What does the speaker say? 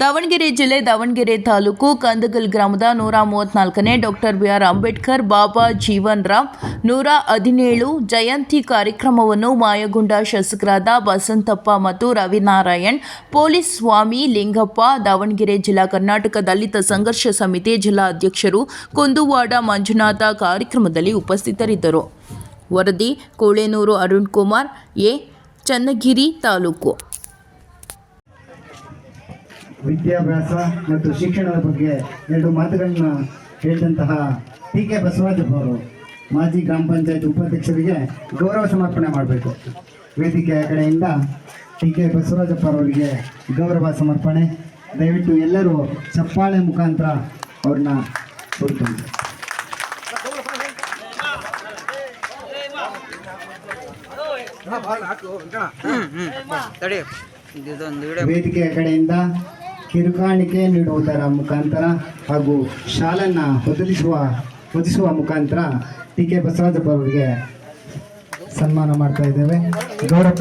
ದಾವಣಗೆರೆ ಜಿಲ್ಲೆ ದಾವಣಗೆರೆ ತಾಲೂಕು ಕಂದಗಲ್ ಗ್ರಾಮದ ನೂರ ಮೂವತ್ನಾಲ್ಕನೇ doctor B R Ambedkar Baba Jeevan Ram ನೂರ ಹದಿನೇಳು ಜಯಂತಿ ಕಾರ್ಯಕ್ರಮವನ್ನು ಮಾಯಗುಂಡ ಶಾಸಕರಾದ ಬಸಂತಪ್ಪ ಮತ್ತು ರವಿನಾರಾಯಣ್, ಪೊಲೀಸ್ ಸ್ವಾಮಿ ಲಿಂಗಪ್ಪ, ದಾವಣಗೆರೆ ಜಿಲ್ಲಾ ಕರ್ನಾಟಕ ದಲಿತ ಸಂಘರ್ಷ ಸಮಿತಿ ಜಿಲ್ಲಾ ಅಧ್ಯಕ್ಷರು ಕುಂದುವಾಡ ಮಂಜುನಾಥ ಕಾರ್ಯಕ್ರಮದಲ್ಲಿ ಉಪಸ್ಥಿತರಿದ್ದರು. ವರದಿ, ಕೋಳೇನೂರು ಅರುಣ್ ಕುಮಾರ್, ಎ. ಚನ್ನಗಿರಿ ತಾಲೂಕು. ವಿದ್ಯಾಭ್ಯಾಸ ಮತ್ತು ಶಿಕ್ಷಣದ ಬಗ್ಗೆ ಎರಡು ಮಾತುಗಳನ್ನ ಹೇಳಿದಂತಹ ಟಿ ಕೆ ಬಸವರಾಜಪ್ಪ ಅವರು ಮಾಜಿ ಗ್ರಾಮ ಪಂಚಾಯತ್ ಉಪಾಧ್ಯಕ್ಷರಿಗೆ ಗೌರವ ಸಮರ್ಪಣೆ ಮಾಡಬೇಕು. ವೇದಿಕೆಯ ಕಡೆಯಿಂದ ಟಿ ಕೆ ಬಸವರಾಜಪ್ಪ ಅವರಿಗೆ ಗೌರವ ಸಮರ್ಪಣೆ. ದಯವಿಟ್ಟು ಎಲ್ಲರೂ ಚಪ್ಪಾಳೆ ಮುಖಾಂತರ ಅವ್ರನ್ನ ಕೊಡ್ತಾರೆ ವೇದಿಕೆಯ ಕಡೆಯಿಂದ ಕಿರುಕಾಣಿಕೆ ನೀಡುವುದರ ಮುಖಾಂತರ ಹಾಗೂ ಶಾಲನ್ನ ಒದಗಿಸುವ ಒದಿಸುವ ಮುಖಾಂತರ ಟಿ ಕೆ ಬಸವರಾಜಪ್ಪ ಅವರಿಗೆ ಸನ್ಮಾನ ಮಾಡ್ತಾ ಇದ್ದೇವೆ. ಗೌರವ